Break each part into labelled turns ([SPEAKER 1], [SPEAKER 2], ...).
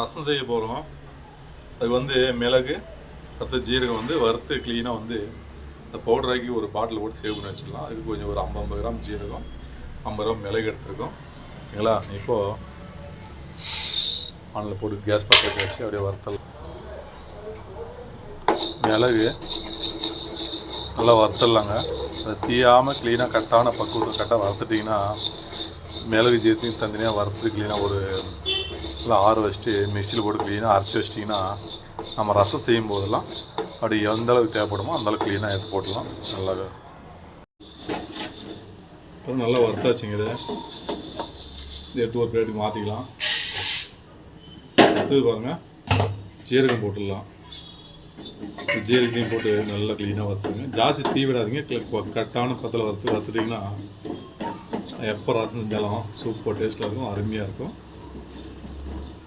[SPEAKER 1] ரசம் செய்ய போகிறோம் அது வந்து மிளகு அடுத்து ஜீரகம் வந்து வறுத்து க்ளீனாக வந்து அந்த பவுடராக்கி ஒரு பாட்டில் போட்டு சேவ் பண்ணி வச்சிடலாம். அதுக்கு கொஞ்சம் ஒரு ஐம்பது ஐம்பது கிராம் ஜீரகம் ஐம்பது கிராம் மிளகு எடுத்துருக்கோம். ஓகேங்களா இப்போது வானலில் போட்டு கேஸ் பற்ற வச்சு அப்படியே வறுத்தலாம். மிளகு நல்லா வறுத்துடலாங்க. அது தீயாமல் க்ளீனாக கரெக்டான பக்குவத்தை கரெக்டாக வறுத்துட்டிங்கன்னா மிளகு ஜீரத்தையும் தனியாக வறுத்து க்ளீனாக ஒரு நல்லா ஆற வச்சுட்டு மிக்சியில் போட்டு க்ளீனாக அரைச்சி வச்சிட்டிங்கன்னா நம்ம ரசம் செய்யும் போதெல்லாம் அப்படி எந்த அளவுக்கு தேவைப்படுமோ அந்த அளவுக்கு க்ளீனாக எடுத்து போட்டுடலாம் நல்லா அப்புறம் நல்லா வறுத்தாச்சுங்க இதை. இது எடுத்து ஒரு பிளேட்டுக்கு மாற்றிக்கலாம் அடுத்தது பாருங்கள் ஜீரகம் போட்டுடலாம். ஜீரகத்தையும் போட்டு நல்லா க்ளீனாக வறுத்துங்க ஜாஸ்தி தீ விடாதீங்க. கரெக்டான பத்தில் வறுத்து வறுத்துட்டிங்கன்னா எப்போ ரசம் செஞ்சாலும் சூப்பர் டேஸ்ட்டாக இருக்கும் அருமையாக இருக்கும்.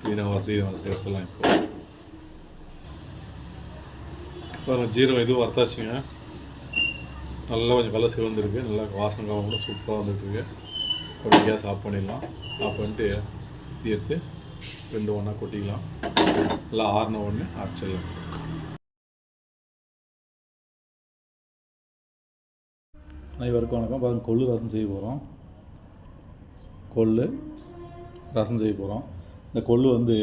[SPEAKER 1] வீணாக வறுத்து இதை வறுத்து எடுத்துடலாம் இப்போ பாருங்க ஜீரகம் இதுவும் வறுத்தாச்சுங்க. நல்லா கொஞ்சம் கலர் சிவந்துருக்கு நல்லா வாசனை காலம் கூட சூப்பராக வந்துட்டுருக்கு அப்படி கேஸ் ஆஃப் பண்ணிடலாம். ஆஃப் பண்ணிட்டு இது எடுத்து ரெண்டு ஒன்றா கொட்டிக்கலாம். நல்லா ஆறின ஒன்று அரைச்சிடலாம். அனைவருக்கும் வணக்கம். பாருங்கள் கொள்ளு ரசம் செய்ய போகிறோம் கொள்ளு ரசம் செய்ய போகிறோம் இந்த கொள்ளு வந்து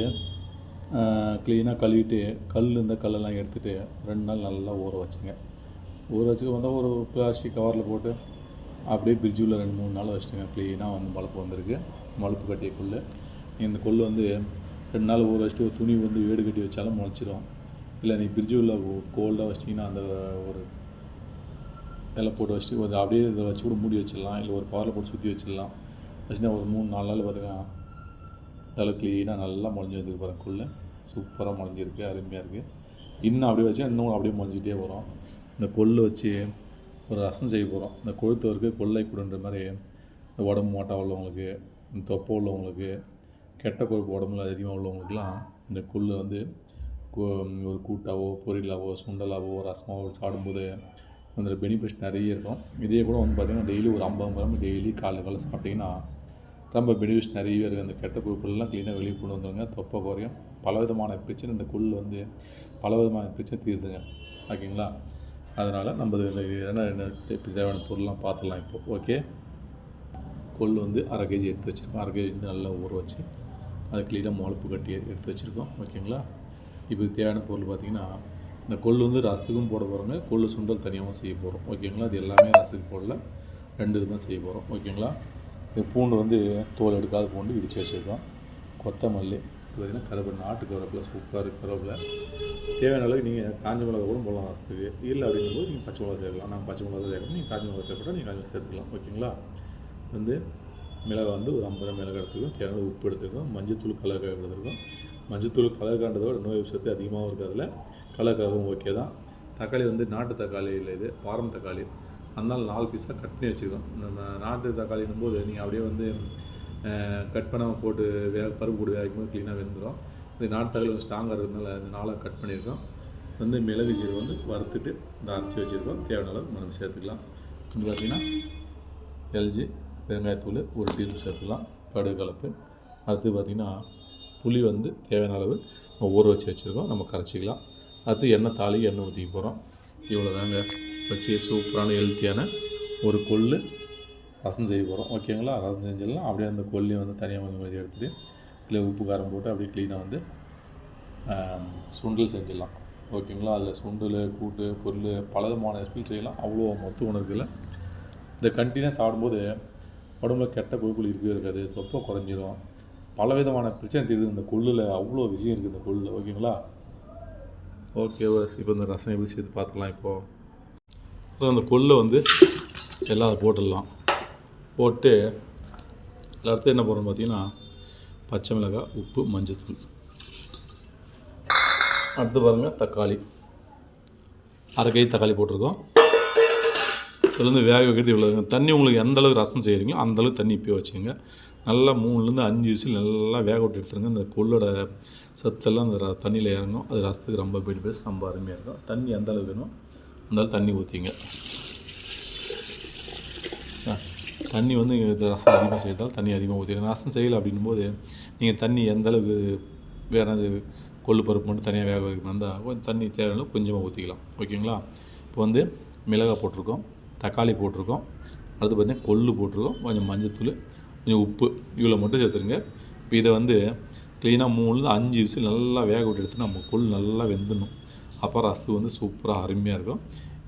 [SPEAKER 1] க்ளீனாக கழுவிட்டு கல் இந்த கல்லெல்லாம் எடுத்துகிட்டு ரெண்டு நாள் நல்லா ஊற வச்சுங்க. ஊற வச்சுக்க வந்தால் ஒரு பிளாஸ்டிக் கவரில் போட்டு அப்படியே ஃப்ரிட்ஜில் ரெண்டு மூணு நாள் வச்சுட்டுங்க. க்ளீனாக வந்து மலப்பு வந்திருக்கு. மலப்பு கட்டிய கொள்ளு. இந்த கொள்ளு வந்து ரெண்டு நாள் ஊற வச்சுட்டு ஒரு துணி வந்து வேடு கட்டி வச்சாலும் முளைச்சிடும் இல்லை நீ உள்ள கோல்டாக வச்சிட்டிங்கன்னா அந்த ஒரு இலை போட்டு வச்சுட்டு கொஞ்சம் அப்படியே இதை வச்சு கூட மூடி வச்சிடலாம். இல்லை ஒரு கவரில் போட்டு சுற்றி வச்சிடலாம். வச்சுன்னா ஒரு மூணு நாலு நாள் பார்த்துக்கலாம். தலை க்ளீனாக நல்லா முளைஞ்சி வந்துருக்கு பாருங்க சூப்பராக முளைஞ்சிருக்கு அருமையாக இருக்குது இன்னும் அப்படியே வச்சு இன்னும் அப்படியே முளைஞ்சிட்டே வரும். இந்த கொள்ளு வச்சு ஒரு ரசம் செய்ய போகிறோம் இந்த கொழுத்தவருக்கு கொள்ளை கூடுன்ற மாதிரி இந்த உடம்பு மோட்டா உள்ளவங்களுக்கு இந்த தொப்பை உள்ளவங்களுக்கு கெட்ட கொழுப்பு உடம்புல அதிகமாக உள்ளவங்களுக்குலாம் இந்த கொள்ளு வந்து ஒரு கூட்டாவோ பொரியலாவோ சுண்டலாவோ ரசமாவோ சாப்பிடும்போது அந்த பெனிஃபிட்ஸ் நிறைய இருக்கும். இதே கூட வந்து பார்த்திங்கன்னா டெய்லி ஒரு ஐம்பது கிராம் டெய்லி காலைல காலைல சாப்பிட்டிங்கன்னா ரொம்ப பெனிஃபிட்ஸ் நிறையவே இருக்குது அந்த கெட்ட பொருட்கள்லாம் க்ளீனாக வெளியே கொண்டு வந்துடுங்க தொப்பை குறையும். பலவிதமான பிரச்சனை இந்த கொள் வந்து பலவிதமான பிரச்சனை தீருதுங்க. ஓகேங்களா? அதனால் நம்ம இந்த என்ன என்ன தேவையான பொருள்லாம் பார்த்துடலாம் இப்போ. ஓகே? கொள்ளு வந்து அரை கேஜி எடுத்து வச்சுருக்கோம். அரை கேஜி நல்லா ஊற வச்சு அது க்ளீனாக முளப்பு கட்டி எடுத்து வச்சுருக்கோம். ஓகேங்களா? இப்போ தேவையான பொருள் பார்த்திங்கன்னா இந்த கொள்ளு வந்து ரசத்துக்கும் போட போகிறோங்க கொள்ளு சுண்டல் தனியாகவும் செய்ய போகிறோம் ஓகேங்களா? அது எல்லாமே ரசத்துக்கு போடல. ரெண்டு இதுமாக செய்ய போகிறோம் ஓகேங்களா? பூண்டு வந்து தோல் எடுக்காத பூண்டு இடித்து வச்சுருக்கோம். கொத்தமல்லி இது பார்த்திங்கன்னா கருவேப்பிலை நாட்டு கருவேப்பிலை சூப்பராக இருக்குது கருவேப்பிலை. தேவையான அளவுக்கு நீங்கள் காஞ்ச மிளகா கூட போடலாம் ரசத்துக்கு இல்லை அப்படிங்கும்போது நீங்கள் பச்சை மிளகா சேர்க்கலாம். நாங்கள் பச்சை மிளகா சேர்க்கணும். நீங்கள் காஞ்ச மிளகா சேர்க்கணும் நீங்கள் காஞ்ச சேர்த்துக்கலாம். ஓகேங்களா? வந்து மிளகா வந்து ஒரு ஐம்பது மிளகா எடுத்துக்கோம் தேவையான உப்பு எடுத்துக்கோம் மஞ்சத்தூள் கலக்காக எடுத்துருக்கோம் மஞ்சத்தூள் கலக்காண்டதை விட நோய் சத்து அதிகமாகவும் இருக்குது. அதில் ஓகே தான். தக்காளி வந்து நாட்டு தக்காளி இல்லை இது. பாரம் தக்காளி. அதனால் நாலு பீஸாக கட் பண்ணி வச்சுக்கோம் நம்ம நாட்டு தக்காளின்னும் போது நீங்கள் அப்படியே வந்து கட் பண்ணாமல் போட்டு வே பருப்பு போட்டு வேகும் போது க்ளீனாக வெந்துடும் இது நாட்டு தக்காளி கொஞ்சம் ஸ்ட்ராங்காக இருக்கிறதுனால இந்த நாளாக கட் பண்ணியிருக்கோம். வந்து மிளகு ஜீரகம் வந்து வறுத்துட்டு இந்த அரைச்சி வச்சுருக்கோம். தேவையான அளவு நம்ம சேர்த்துக்கலாம். வந்து பார்த்திங்கன்னா எல்ஜி பெருங்காயத்தூள் ஒரு டீஸ்பூன் சேர்த்துக்கலாம். கடுகு கலப்பு. அடுத்து பார்த்திங்கன்னா புளி வந்து தேவையான அளவு நம்ம ஊற வச்சு வச்சுருக்கோம். நம்ம கரைச்சிக்கலாம். அடுத்து எண்ணெய் தாளி எண்ணெய் ஊற்றிக்க போகிறோம் இவ்வளோ தாங்க வச்சு சூப்பரான ஹெல்த்தியான ஒரு கொள்ளு ரசம் செய்ய போகிறோம் ஓகேங்களா ரசம் செஞ்சிடலாம். அப்படியே அந்த கொல்லையும் வந்து தனியாக கொஞ்சம் கொஞ்சம் எடுத்துகிட்டு இல்லை உப்பு காரம் போட்டு அப்படியே க்ளீனாக வந்து சுண்டல் செஞ்சிடலாம். ஓகேங்களா அதில் சுண்டல் கூட்டு பொருள் பல விதமான ஸ்பீல் செய்யலாம். அவ்வளோ மொத்த உணர்வுல இந்த கண்டினியூஸ் சாப்பிடும்போது உடம்புல கெட்ட கொழுப்புகள் இருக்கவே இருக்காது தொப்பை குறைஞ்சிரும். பல விதமான பிரச்சனை தெரியுது இந்த கொள்ளில் அவ்வளோ விஷயம் இருக்குது இந்த கொள்ளில். ஓகேங்களா ஓகே இப்போ இந்த ரசம் எப்படி சேர்த்து பார்த்துக்கலாம் இப்போது அப்புறம் அந்த கொள்ளை வந்து எல்லாம் அதை போட்டுடலாம். போட்டு அடுத்து என்ன போடுறோம் பார்த்தீங்கன்னா பச்சை மிளகாய் உப்பு மஞ்சத்தூள். அடுத்து பாருங்கள் தக்காளி. அரை கை தக்காளி போட்டிருக்கோம். இதுலேருந்து வேக வைக்கிறது இவ்வளோ தண்ணி உங்களுக்கு எந்த அளவுக்கு ரசம் செய்கிறீங்களோ அந்த அளவுக்கு தண்ணி இப்போயே வச்சுக்கோங்க. நல்லா மூணுலேருந்து அஞ்சு விசில் நல்லா வேக விட்டு எடுத்துருங்க. இந்த கொள்ளோட சத்தெல்லாம் அந்த ர- தண்ணியில் இறங்கும். அது ரசத்துக்கு ரொம்ப பெரிய பேஸ் ரொம்ப அருமையாக இருக்கும். தண்ணி எந்த அளவுக்கு வேணும் அந்த தண்ணி ஊற்றிங்க தண்ணி வந்து ரசம் அதிகமாக செய்தால் தண்ணி அதிகமாக ஊற்றிடுங்க ரசம் செய்யலை அப்படின்னும் போது நீங்கள் தண்ணி எந்த அளவுக்கு வேறு இது கொள்ளு பருப்பு மட்டும் தனியாக வேக வைக்கணும் இருந்தால் கொஞ்சம் தண்ணி தேவையான கொஞ்சமாக ஊற்றிக்கலாம் ஓகேங்களா? இப்போ வந்து மிளகாய் போட்டிருக்கோம் தக்காளி போட்டிருக்கோம் அடுத்து பார்த்தீங்கன்னா கொள்ளு போட்டிருக்கோம் கொஞ்சம் மஞ்சத்தூள் கொஞ்சம் உப்பு இவ்வளோ மட்டும் சேர்த்துருங்க இப்போ இதை வந்து க்ளீனாக மூணுல அஞ்சு விசில் நல்லா வேக விட்டு எடுத்து நம்ம கொள்ளு நல்லா வெந்துடணும். அப்போ ரசு வந்து சூப்பராக அருமையாக இருக்கும்.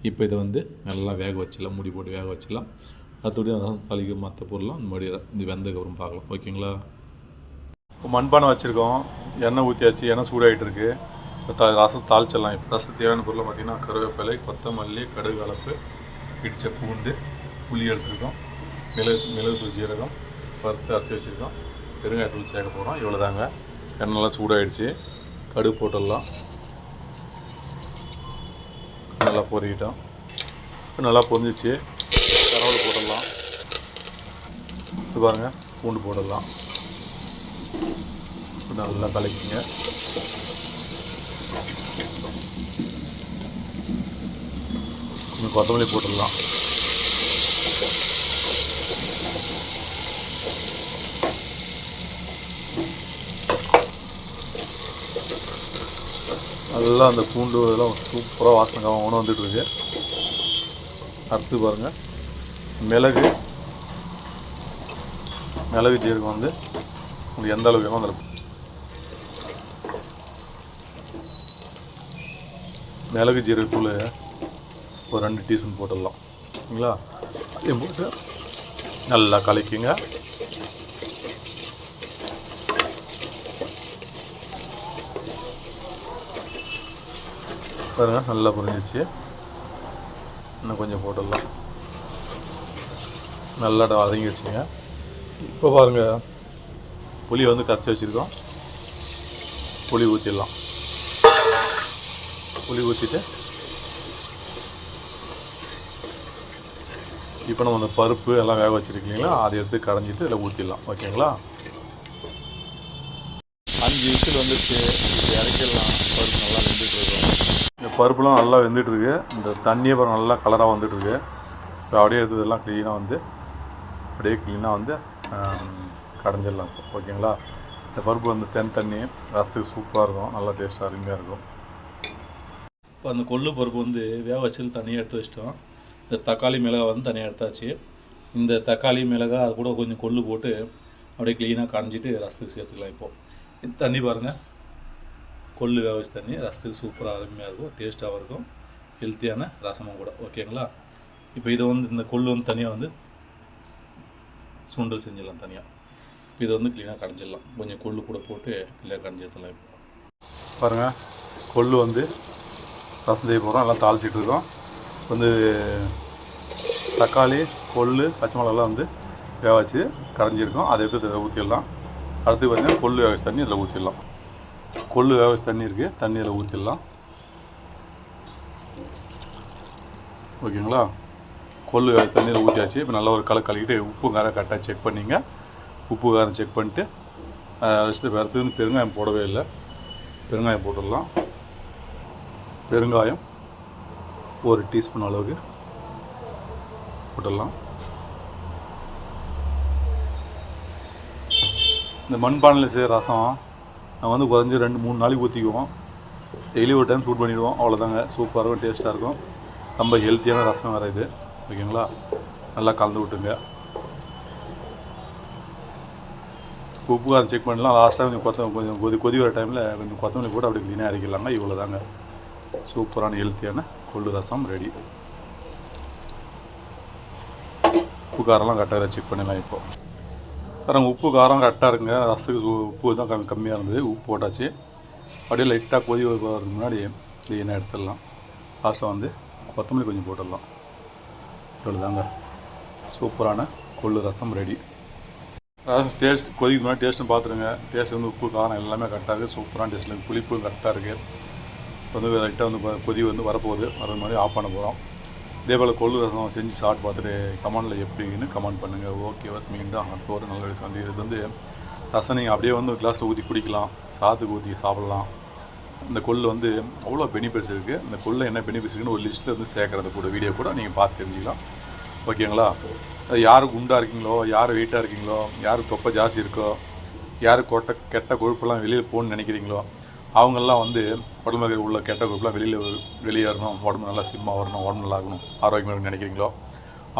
[SPEAKER 1] இப்போ இதை வந்து நல்லா வேக வச்சிடலாம் மூடி போட்டு வேக வச்சிடலாம். அடுத்தபடி ரசம் தாளிக்க மற்ற பொருள்லாம் மறுபடியும் இந்த வெந்தக்கப்புறம் பார்க்கலாம். ஓகேங்களா? இப்போ மண்பானை வச்சுருக்கோம். எண்ணெய் ஊற்றியாச்சு எண்ணெய் சூடாகிட்டு இருக்கு. இப்போ த ரசம் தாளிச்சிடலாம். இப்போ ரசம் தேவையான பொருளை பார்த்திங்கன்னா கருவேப்பிலை கொத்தமல்லி கடுகு கலப்பு இடித்த பூண்டு புளி எடுத்துருக்கோம். மிளகு மிளகு ஜீரகம் வறுத்து அரைச்சி வச்சுருக்கோம். பெருங்காயத்தூள் சேர்க்க போகிறோம் இவ்வளோ தாங்க எண்ணெய் நல்லா சூடாகிடுச்சு கடுகு போட்டுடலாம். பொறிக்கிட்டோம் பொரிக்கிட்டோம். இப்போ நல்லா பொரிஞ்சிச்சு. கரவல் போட்டுடலாம். இது பாருங்கள் பூண்டு போடலாம் நல்லா கலக்கிங்க. கொஞ்சம் கொத்தமல்லி போட்டுடலாம். நல்லா அந்த பூண்டு இதெல்லாம் சூப்பராக வாசனை உணவு வந்துட்டுருக்கு அடுத்து பாருங்கள் மிளகு மிளகு ஜீரகம் வந்து உங்களுக்கு எந்த அளவுக்கு வேணும் அந்த மிளகு ஜீரகத்தூள் ஒரு ரெண்டு டீஸ்பூன் போட்டுடலாம். சரிங்களா? அதையும் போட்டு நல்லா கலக்கிங்க. பாருங்க நல்லா புரிஞ்சிச்சு இன்னும் கொஞ்சம் போட்டுடலாம். நல்லா வதங்கிடுச்சுங்க இப்போ பாருங்கள் புளி வந்து கரைச்சி வச்சுருக்கோம். புளி ஊற்றிடலாம் புளி ஊற்றிட்டு இப்போ நம்ம அந்த பருப்பு எல்லாம் வேக வச்சுருக்கீங்களா? அதை எடுத்து கடைஞ்சிட்டு இதில் ஊற்றிடலாம் ஓகேங்களா அஞ்சு விசில் வந்துருச்சு இப்போ இறக்கிடலாம் பருப்பு நல்லா வெந்துட்டு இருக்கும் இந்த பருப்புலாம் நல்லா வெந்துட்டுருக்கு. இந்த தண்ணியை அப்புறம் நல்லா கலராக வந்துட்டுருக்கு. இப்போ அப்படியே இதெல்லாம் க்ளீனாக வந்து அப்படியே க்ளீனாக வந்து கடைஞ்சிடலாம் இப்போ. ஓகேங்களா? இந்த பருப்பு வந்து தென் தண்ணி ரசத்துக்கு சூப்பராக இருக்கும். நல்லா டேஸ்ட்டாக அருமையாக இருக்கும். இப்போ அந்த கொள்ளு பருப்பு வந்து வேக வச்சு தனியாக எடுத்து வச்சிட்டோம். இந்த தக்காளி மிளகாய் வந்து தனியாக எடுத்தாச்சு. இந்த தக்காளி மிளகாய் அது கூட கொஞ்சம் கொள்ளு போட்டு அப்படியே க்ளீனாக கடைஞ்சிட்டு ரசத்துக்கு சேர்த்துக்கலாம் இப்போது தண்ணி பாருங்கள் கொள்ளு வேக வச்சு தண்ணி ரசத்துக்கு சூப்பராக அருமையாக இருக்கும். டேஸ்ட்டாகவும் இருக்கும். ஹெல்த்தியான ரசமும் கூட. ஓகேங்களா இப்போ இதை வந்து இந்த கொள்ளு வந்து தனியாக வந்து சுண்டல் செஞ்சிடலாம் தனியாக இப்போ இதை வந்து க்ளீனாக கடைஞ்சிடலாம். கொஞ்சம் கொள்ளு கூட போட்டு க்ளீனாக கடைஞ்சி எடுத்துடலாம் இப்போ. பாருங்கள் கொள்ளு வந்து ரசம் செய்ய போகிறோம் எல்லாம் தாளிச்சிட்டு இருக்கோம். வந்து தக்காளி கொள்ளு பச்சை மிளகாலாம் வந்து வேக வச்சு கரைஞ்சிருக்கோம் அதை எடுத்து ஊற்றிடலாம் அடுத்து பார்த்தீங்கன்னா கொள்ளு வேக தண்ணி இதில் ஊற்றிடலாம் கொள்ளு வேக தண்ணி இருக்குது தண்ணியில் ஊற்றிடலாம் ஓகேங்களா? கொள்ளு வேக தண்ணியில் ஊற்றியாச்சு இப்போ நல்லா ஒரு களை கலக்கிட்டு உப்பு காரம் கரெக்டாக செக் பண்ணிங்க. உப்பு காரம் செக் பண்ணிட்டு வச்சுட்டு அடுத்து பெருங்காயம் போடவே இல்லை. பெருங்காயம் போட்டுடலாம். பெருங்காயம் ஒரு டீஸ்பூன் அளவுக்கு போட்டுடலாம். இந்த மண்பானையில் செய்கிற ரசம் நான் வந்து குறைஞ்சி ரெண்டு மூணு நாளைக்கு ஊற்றிக்குவோம் டெய்லி ஒரு டைம் சூட் பண்ணிவிடுவோம் அவ்வளோதாங்க சூப்பராக இருக்கும் டேஸ்ட்டாக இருக்கும். ரொம்ப ஹெல்த்தியான ரசம் வேறு இது. ஓகேங்களா? நல்லா கலந்து விட்டுங்க. உப்பு காரம் செக் பண்ணலாம். லாஸ்ட்டாக கொஞ்சம் கொத்த கொஞ்சம் கொதி கொதி வர டைமில் கொஞ்சம் கொத்தமல்லி போட்டு அப்படி க்ளீனாக இறக்கிடலாங்க இவ்வளோ தாங்க சூப்பரான ஹெல்த்தியான கொள்ளு ரசம் ரெடி உப்பு காரெல்லாம் கரெக்டாக செக் பண்ணிடலாம் இப்போது சார் உப்பு காரம் கரெக்டாக இருக்குங்க. ரசத்துக்கு உப்பு தான் கம்மி கம்மியாக இருந்தது. உப்பு போட்டாச்சு. அப்படியே லைட்டாக கொதி வரதுக்கு முன்னாடி க்ளீனாக எடுத்துடலாம். லாஸ்ட்டாக வந்து கொத்தமல்லி கொஞ்சம் போட்டுடலாம். இவ்வளோதாங்க சூப்பரான கொள்ளு ரசம் ரெடி ரசம் டேஸ்ட் கொதிக்கு முன்னாடி டேஸ்ட்டும் பார்த்துருங்க டேஸ்ட் வந்து உப்பு காரம் எல்லாமே கரெக்டாக இருக்குது சூப்பரான டேஸ்ட்டில் இருக்குது புளிப்பு கரெக்டாக இருக்குது வந்து லைட்டாக வந்து கொதி வந்து வரப்போகுது. வர மாதிரி ஆஃப் பண்ண போகிறோம் இதேபோல் கொள்ளு ரசம் செஞ்சு சாப்பிட்டு பார்த்துட்டு கமெண்டில் எப்படின்னு கமெண்ட் பண்ணுங்கள் ஓகே வஸ் மீண்டும் அடுத்த ஒரு நல்ல விஷயம் வந்து இது வந்து ரசம் நீங்கள் அப்படியே வந்து கிளாஸில் ஊற்றி குடிக்கலாம். சாத்துக்கு ஊற்றி சாப்பிட்லாம். இந்த கொள்ளு வந்து அவ்வளோ பெனிஃபிட்ஸ் இருக்குது இந்த கொள்ளு என்ன பெனிஃபிட்ஸ் இருக்குன்னு ஒரு லிஸ்ட்டில் வந்து சேர்க்குறது கூட வீடியோ கூட நீங்கள் பார்த்து தெரிஞ்சுக்கலாம். ஓகேங்களா யார் குண்டாக இருக்கீங்களோ யார் வெயிட்டாக இருக்கீங்களோ யார் தொப்பை ஜாஸ்தி இருக்கோ யார் கொட்ட கெட்ட கொழுப்பெல்லாம் வெளியில் போகணும்னு நினைக்கிறீங்களோ அவங்கெல்லாம் வந்து உடம்புல உள்ள கெட்ட குரூப்லாம் வெளியில் வெளியேறணும் உடம்பு நல்லா சிம்மாக வரணும் உடம்பு நல்லா ஆகணும். ஆரோக்கியமாக நினைக்கிறீங்களோ?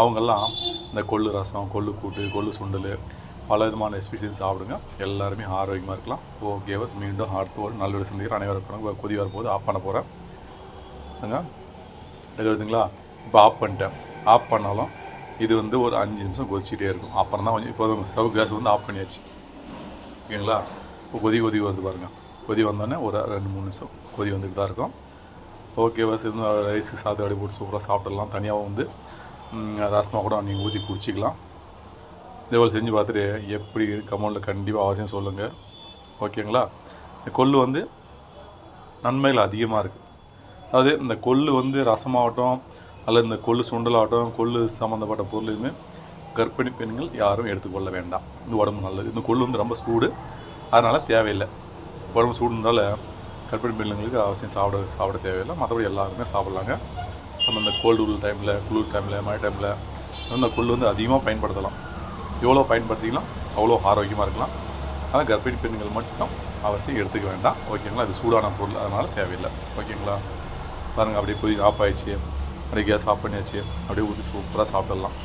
[SPEAKER 1] அவங்கெல்லாம் இந்த கொள்ளு ரசம் கொள்ளு கூட்டு கொள்ளு சுண்டல் பல விதமான எஸ்பிசியல் சாப்பிடுங்க. எல்லாருமே ஆரோக்கியமாக இருக்கலாம். ஓகே வஸ் மீண்டும் அடுத்த ஒரு நல்ல சந்திக்கிறேன். அனைவருக்கும் கொதி வரப்போது ஆஃப் பண்ண போகிறேன் இருக்குதுங்களா இப்போ ஆஃப் பண்ணிட்டேன். ஆஃப் பண்ணாலும் இது வந்து ஒரு அஞ்சு நிமிஷம் கொதிச்சிட்டே இருக்கும். அப்புறம் தான் கொஞ்சம் இப்போ ஸ்டவ் கேஸ் வந்து ஆஃப் பண்ணியாச்சு. ஓகேங்களா? இப்போ கொதி கொதி வருது பாருங்கள் கொதி வந்தோடனே ஒரு ரெண்டு மூணு நிமிஷம் கொதி வந்துட்டு தான் இருக்கும். ஓகே பஸ் இருந்து ரைஸுக்கு சாதம் அடி போட்டு சூப்பராக சாப்பிடலாம் தனியாகவும் வந்து ரசமாக கூட நீங்கள் ஊற்றி குடிச்சிக்கலாம். இதேபோல் செஞ்சு பார்த்துட்டு எப்படி கமெண்டில் கண்டிப்பாக அவசியம் சொல்லுங்கள் ஓகேங்களா இந்த கொள்ளு வந்து நன்மைகள் அதிகமாக இருக்குது அதாவது இந்த கொள்ளு வந்து ரசமாகட்டும் அல்லது இந்த கொள்ளு சுண்டலாகட்டும் கொள்ளு சம்மந்தப்பட்ட பொருள் கர்ப்பிணி பெண்கள் யாரும் எடுத்துக்கொள்ள வேண்டாம். இந்த உடம்பு நல்லது. இந்த கொள்ளு வந்து ரொம்ப சூடு. அதனால் தேவையில்லை. உடம்பு சூடுனால கர்ப்பிணி பெண்களுக்கு அவசியம் சாப்பிட சாப்பிட தேவையில்லை. மற்றபடி எல்லாருமே சாப்பிட்லாங்க. நம்ம இந்த கோல்டு உள்ள டைமில் குளிர் டைமில் மழை டைமில் அந்த கொள்ளு வந்து அதிகமாக பயன்படுத்தலாம். எவ்வளோ பயன்படுத்திக்கலாம் அவ்வளோ ஆரோக்கியமாக இருக்கலாம். ஆனால் கர்ப்பிணி பெண்கள் மட்டும் அவசியம் எடுத்துக்க வேண்டாம். ஓகேங்களா? அது சூடான பொருள். அதனால் தேவையில்லை. ஓகேங்களா? பாருங்கள் அப்படியே போய் ஆஃப் ஆயிடுச்சு. அப்படியே கேஸ் ஆஃப் பண்ணியாச்சு. அப்படியே ஊற்றி சூப்பராக சாப்பிடலாம்.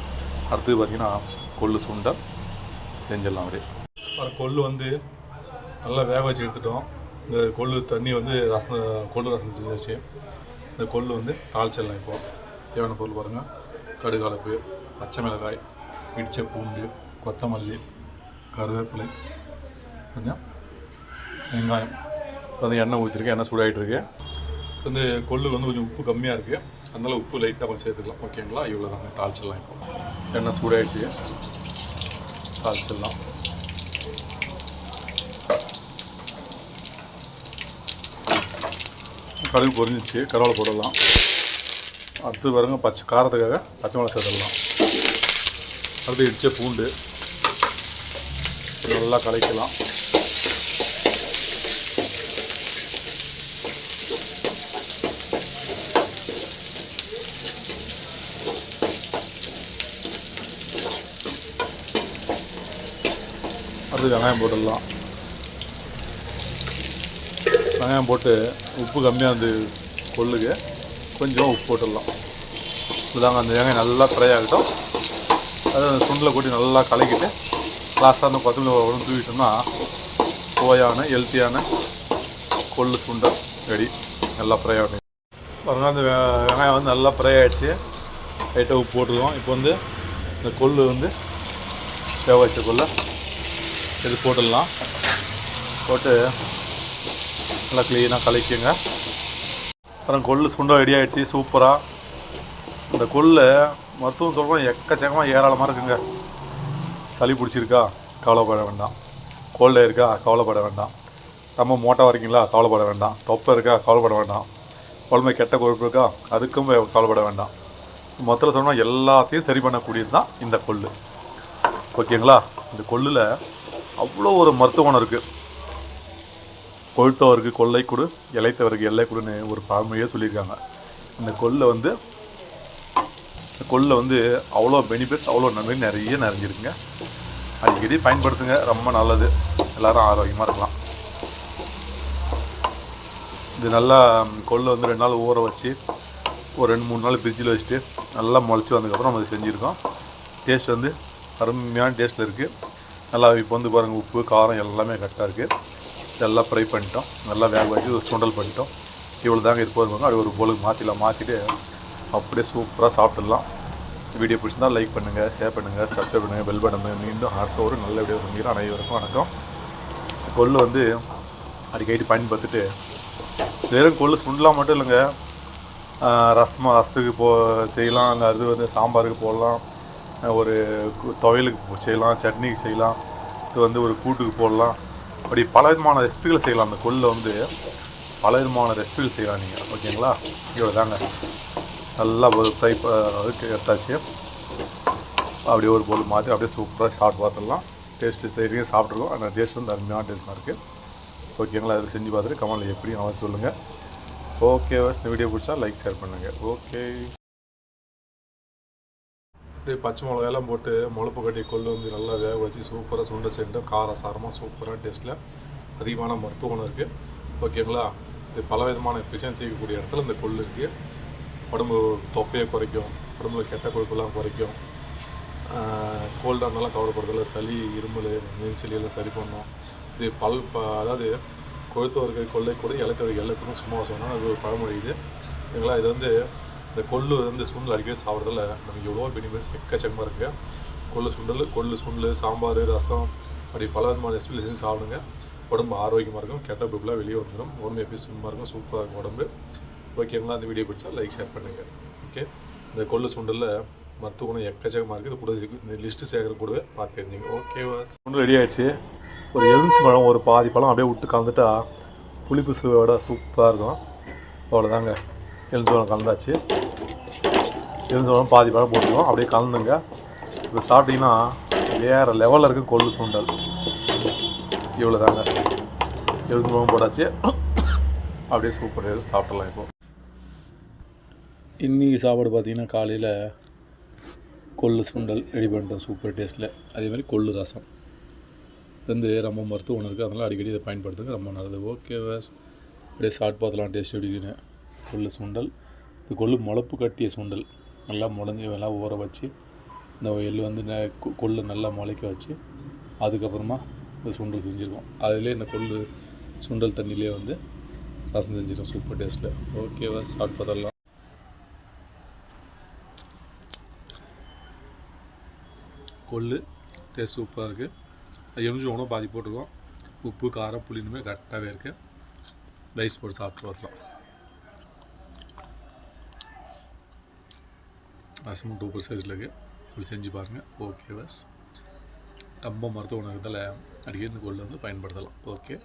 [SPEAKER 1] அடுத்தது பார்த்திங்கன்னா கொள்ளு சுண்டை செஞ்சிடலாம் அப்படியே. அப்புறம் கொள்ளு வந்து நல்லா வேக வச்சு எடுத்துட்டோம். இந்த கொள்ளு தண்ணி வந்து ரசம் கொள்ளு ரசம் செஞ்சாச்சு இந்த கொள்ளு வந்து தாளிச்சிடலாம் இப்போ. தேவையான பொருள் பாருங்கள் கடுகலப்பு பச்சை மிளகாய் இடிச்ச பூண்டு கொத்தமல்லி கருவேப்பிலை கொஞ்சம் வெங்காயம். இப்போ வந்து எண்ணெய் ஊற்றிருக்கேன் எண்ணெய் சூடாகிட்டுருக்கு வந்து கொள்ளு வந்து கொஞ்சம் உப்பு கம்மியாக இருக்குது அதனால் உப்பு லைட்டாக கொஞ்சம் சேர்த்துக்கலாம். ஓகேங்களா? இவ்வளோ தாங்க தாளிச்சிடலாம் இப்போ. எண்ணெய் சூடாகிடுச்சு தாளிச்சிடலாம். கடுகு பொரிஞ்சிச்சு கருவாலை போடலாம். அடுத்து பாருங்க பச்சை காரத்துக்காக பச்சை மிளகா சேர்த்துடலாம் அடுத்து இடிச்ச பூண்டு. நல்லா கலைக்கலாம். அடுத்து வெங்காயம் போட்டுடலாம். வெங்காயம் போட்டு உப்பு கம்மியாக இருந்து கொள்ளுக்கு கொஞ்சம் உப்பு போட்டுடலாம். இதுதாங்க அந்த வெங்காயம் நல்லா ஃப்ரை ஆகட்டும். அதை அந்த சுண்டில் கொட்டி நல்லா கலக்கிட்டு லாஸ்ட்டாக அந்த கொத்தமல்லி உடம்பு தூவிட்டோம்னா சுவையான ஹெல்த்தியான கொள்ளு சுண்டல் ரெடி நல்லா ஃப்ரை ஆகட்டும். பாருங்கள் அந்த வெங்காயம் வந்து நல்லா ஃப்ரை ஆகிடுச்சு லைட்டாக உப்பு போட்டுருவோம் இப்போ வந்து இந்த கொள்ளு வந்து வேக வச்ச கொள்ளை இது போட்டுடலாம். போட்டு நல்லா க்ளீனாக கலக்கிங்க. அப்புறம் கொள்ளு சுண்டல் ரெடி ஆகிடுச்சு சூப்பராக இந்த கொள்ளு மருத்துவம் சொல்கிறோம் எக்கச்சக்கமாக ஏராளமாக இருக்குங்க. சளி பிடிச்சிருக்கா? கவலைப்பட வேண்டாம். கோல்டு இருக்கா? கவலைப்பட வேண்டாம். ரொம்ப மோட்டாக இருக்கீங்களா? கவலைப்பட வேண்டாம். தொப்பை இருக்கா? கவலைப்பட வேண்டாம். உடம்பு கெட்ட கொழுப்பு இருக்கா? அதுக்கும் கவலைப்பட வேண்டாம். மொத்தத்தில் சொன்னால் எல்லாத்தையும் சரி பண்ணக்கூடியது தான் இந்த கொள்ளு. ஓகேங்களா? இந்த கொள்ளில் அவ்வளோ ஒரு மருத்துவம் இருக்குது கொழுத்தவருக்கு கொள்ளை கொடு இலைத்தவருக்கு எல்லை கொடுன்னு ஒரு பழமொழியே சொல்லியிருக்காங்க. இந்த கொள்ளை வந்து இந்த கொள்ளை வந்து அவ்வளோ பெனிஃபிட்ஸ் அவ்வளோ நன்மை நிறைய நிறைஞ்சிருக்குங்க. அடிக்கடி பயன்படுத்துங்க ரொம்ப நல்லது. எல்லாரும் ஆரோக்கியமாக இருக்கலாம். இது நல்லா கொள்ளை வந்து ரெண்டு நாள் ஊற வச்சு ஒரு ரெண்டு மூணு நாள் ஃப்ரிட்ஜில் வச்சுட்டு நல்லா முளைச்சி வந்ததுக்கப்புறம் நம்ம செஞ்சுருக்கோம். டேஸ்ட் வந்து அருமையான டேஸ்ட்டில் இருக்குது நல்லா இப்போ வந்து பாருங்கள் உப்பு காரம் எல்லாமே கரெக்டாக இருக்குது நல்லா ஃப்ரை பண்ணிட்டோம். நல்லா வேக வச்சு ஒரு சுண்டல் பண்ணிட்டோம். இவ்வளோ தாங்க இது போதுங்க அப்படி ஒரு போலுக்கு மாற்றிலாம் மாற்றிட்டு அப்படியே சூப்பராக சாப்பிட்டுடலாம். வீடியோ பிடிச்சிருந்தா லைக் பண்ணுங்கள் ஷேர் பண்ணுங்கள் சப்ஸ்கிரைப் பண்ணுங்கள் பெல் பட்டன் மீண்டும் அடுத்த ஒரு நல்ல வீடியோ சந்திக்கிறோம். அனைவருக்கும் வணக்கம். கொள்ளு வந்து அடிக்கடி பயன்படுத்திட்டு வெறும் கொள்ளு சுண்டலாம் மட்டும் இல்லைங்க. ரசமாக ரசத்துக்கு போ செய்யலாம். அங்கே அது வந்து சாம்பாருக்கு போடலாம். ஒரு துவையலுக்கு போ- செய்யலாம். சட்னிக்கு செய்யலாம். இது வந்து ஒரு கூட்டுக்கு போடலாம். அப்படி பல விதமான ரெசிபிகள் செய்யலாம். அந்த கொல்லில் வந்து பல விதமான ரெசிபிகள் செய்யலாம் நீங்கள் ஓகேங்களா? இவ்வளோ தாங்க. நல்லா ஒரு ஃப்ரை எடுத்தாச்சு. அப்படியே ஒரு பொருள் மாற்றி அப்படியே சூப்பராக சாப்பிட்டு பார்த்துடலாம். டேஸ்ட்டு செய்கிறீங்க சாப்பிட்ருக்கோம் அந்த டேஸ்ட் வந்து அருமையான டேஸ்ட்டாக இருக்குது ஓகேங்களா? அதில் செஞ்சு பார்த்துட்டு கமலில் எப்படி அவன் சொல்லுங்கள் ஓகே இந்த வீடியோ பிடிச்சா லைக் ஷேர் பண்ணுங்கள் ஓகே அப்படியே பச்சை மிளகாயெல்லாம் போட்டு முளப்பு கட்டி கொள்ளு வந்து நல்லா வேக வச்சு சூப்பராக சுண்ட செண்டு கார சாரமாக சூப்பராக டேஸ்ட்டில் அதிகமான மருத்துவ குணம் இருக்குது ஓகேங்களா இது பல விதமான விஷயம் தீர்க்கக்கூடிய இடத்துல இந்த கொள்ளு இருக்குது உடம்பு தொப்பையை குறைக்கும் உடம்புல கெட்ட கொழுப்பெல்லாம் குறைக்கும். கோல்டாக இருந்தாலும் கவலைப்படுறதில்ல. சளி இருமல் மீன் சளியெல்லாம் சரி பண்ணும். இது பல் ப அதாவது கொழுத்து வர்க்க கொள்ளை கூட இலைத்தவர்கள் எல்லாத்துக்கும் சும்மா சொன்னால் அது ஒரு பழமொழி இது. சரிங்களா இது வந்து இந்த கொள்ளு வந்து சுண்டல் அடிக்கடி சாப்பிட்றதுல நமக்கு எவ்வளோ பெனிஃபிட்ஸ் எக்கச்சக்கமாக இருக்குது கொள்ளு சுண்டல் கொள்ளு சுண்டல் சாம்பார் ரசம் அப்படி பல விதமான ரெசிபி செஞ்சு சாப்பிடுங்க. உடம்பு ஆரோக்கியமாக இருக்கும். கெட்ட பொருளாக வெளியே வந்துடும் உடம்பு எஃபிஷியமாக இருக்கும் சூப்பராக இருக்கும் உடம்பு. ஓகேங்களா அந்த வீடியோ பிடிச்சா லைக் ஷேர் பண்ணுங்கள் ஓகே இந்த கொள்ளு சுண்டலில் மருத்துவ குணம் எக்கச்சக்கமாக இருக்குது கூட இந்த லிஸ்ட்டு சேர்க்குற கூடவே பார்த்து தெரிஞ்சுங்க ஓகேவா சுண்டல் ரெடி ஆயிடுச்சு. ஒரு எலுமிச்சி பழம் ஒரு பாதி பழம் அப்படியே விட்டு கலந்துட்டா புளிப்பு சுவையோட சூப்பராக இருக்கும். அவ்வளோதாங்க எலுமிச்சோளம் கலந்தாச்சு. எலுமிச்சோளம் பாதி பழம் போட்டுருவோம் அப்படியே கலந்துங்க. இப்போ சாப்பிட்டீங்கன்னா வேறு லெவலில் இருக்குது கொள்ளு சுண்டல். இவ்வளோ தாங்க எலுமிச்சோளம் போட்டாச்சு. அப்படியே சூப்பர் சாப்பிடலாம் இப்போ. இன்றைக்கி சாப்பாடு பார்த்தீங்கன்னா காலையில் கொள்ளு சுண்டல் ரெடி பண்ணிட்டோம். சூப்பர் டேஸ்ட்டில் அதே மாதிரி கொள்ளு ரசம். இது வந்து ரொம்ப மருத்துவ குணம் இருக்குது அதனால் அடிக்கடி இதை பயன்படுத்துங்க. ரொம்ப நல்லது. ஓகே வேஸ் அப்படியே சாப்பிட்டு பார்த்தலாம். டேஸ்ட் எப்படின்னு உள்ள சுண்டல் இது கொள்ளு முளப்பு கட்டிய சுண்டல் நல்லா முளைஞ்சி எல்லாம் ஊற வச்சு இந்த எள் வந்து ந கொ- கொள்ளு நல்லா முளைக்க வச்சு அதுக்கப்புறமா இந்த சுண்டல் செஞ்சுருக்கோம் அதிலே இந்த கொள்ளு சுண்டல் தண்ணியிலே வந்து ரசம் செஞ்சிடும் சூப்பர் டேஸ்ட்டில் ஓகேவா வாஸ் சாப்பிட்டு பார்த்தலாம் கொள்ளு டேஸ்ட் சூப்பராக இருக்குது அது எம்ஜி உணவு பாதி போட்டுருக்கோம். உப்பு காரம் புளினுமே கரெக்டாகவே இருக்குது ரைஸ் போட்டு சாப்பிட்டு பார்த்துலாம் ரசமும் டூ சைஸில் இருக்குது இப்படி செஞ்சு பாருங்கள் ஓகே பஸ் ரொம்ப மருத்துவ உணவகத்தில் அடிக்கடி இந்த கொள்ளு வந்து பயன்படுத்தலாம் ஓகே